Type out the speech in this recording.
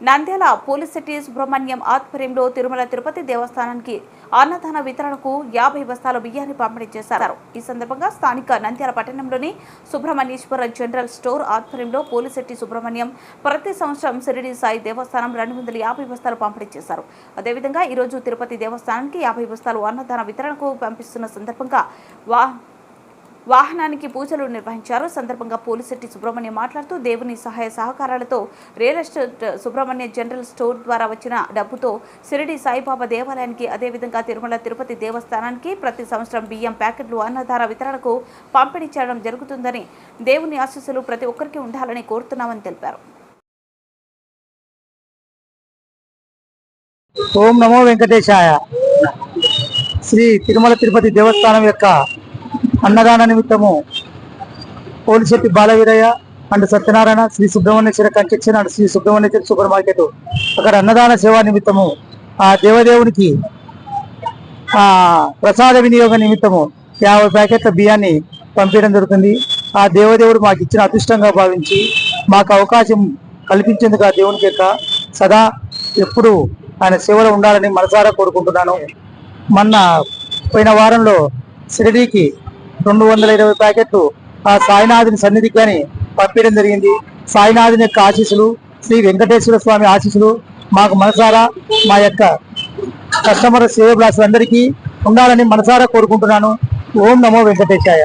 Nandyal police city Subrahmanyam ఆధ్వర్యంలో తిరుమల తిరుపతి దేవస్థానానికి అన్నదాన వితరణకు యాభై బస్తాల బియ్యాన్ని పంపిణీ చేశారు. ఈ సందర్భంగా స్థానిక నంద్యాల పట్టణంలోని సుబ్రహ్మణ్యేశ్వర జనరల్ స్టోర్ ఆధ్వర్యంలో పోలీస్ సిటీ సుబ్రహ్మణ్యం ప్రతి సంవత్సరం సిరిడి సాయి దేవస్థానం రెండు వందల యాభై బస్తాలు పంపిణీ చేశారు. అదేవిధంగా ఈరోజు తిరుపతి దేవస్థానానికి యాభై బస్తాలు అన్నదాన వితరణకు పంపిస్తున్న సందర్భంగా వా వాహనానికి పూజలు నిర్వహించారు. సందర్భంగా పోలిశెట్టి సుబ్రహ్మణ్యం మాట్లాడుతూ దేవుని సహాయ సహకారాలతో real estate Subrahmanya general store ద్వారా వచ్చిన డబ్బుతో సిరిడి సాయిబాబా దేవాలయానికి అదేవిధంగా తిరుమల తిరుపతి దేవస్థానానికి ప్రతి సంవత్సరం బియ్యం ప్యాకెట్లు అన్నధార వితరణకు పంపిణీ చేయడం జరుగుతుందని దేవుని ఆశీస్సులు ప్రతి ఒక్కరికి ఉండాలని కోరుతున్నామని తెలిపారు. ఓం నమో వెంకటేశాయ. శ్రీ తిరుమల తిరుపతి దేవస్థానం యొక్క అన్నదాన నిమిత్తము Polisetti Balaveeraiah and Satyanarayana Sri Subrahmanyeswara construction and Sri Subrahmanyeswara supermarket. అక్కడ అన్నదాన సేవా నిమిత్తము ఆ దేవదేవునికి ఆ ప్రసాద వినియోగ నిమిత్తము యాభై ప్యాకెట్ల బియ్యాన్ని పంపించడం జరుగుతుంది. ఆ దేవదేవుడు మాకు ఇచ్చిన అదృష్టంగా భావించి మాకు అవకాశం కల్పించేందుకు ఆ దేవునికి యొక్క సదా ఎప్పుడు ఆయన సేవలో ఉండాలని మనసారా కోరుకుంటున్నాను. మొన్న పోయిన వారంలో షిరిడీకి రెండు వందల ఇరవై ప్యాకెట్లు ఆ సాయినాథుని సన్నిధికి కానీ పంపించడం జరిగింది. సాయినాథుని యొక్క ఆశీస్సులు శ్రీ వెంకటేశ్వర స్వామి ఆశీస్సులు మాకు మనసారా మా యొక్క కస్టమర్ సేవ అందరికీ ఉండాలని మనసారా కోరుకుంటున్నాను. ఓం నమో వెంకటేశాయ.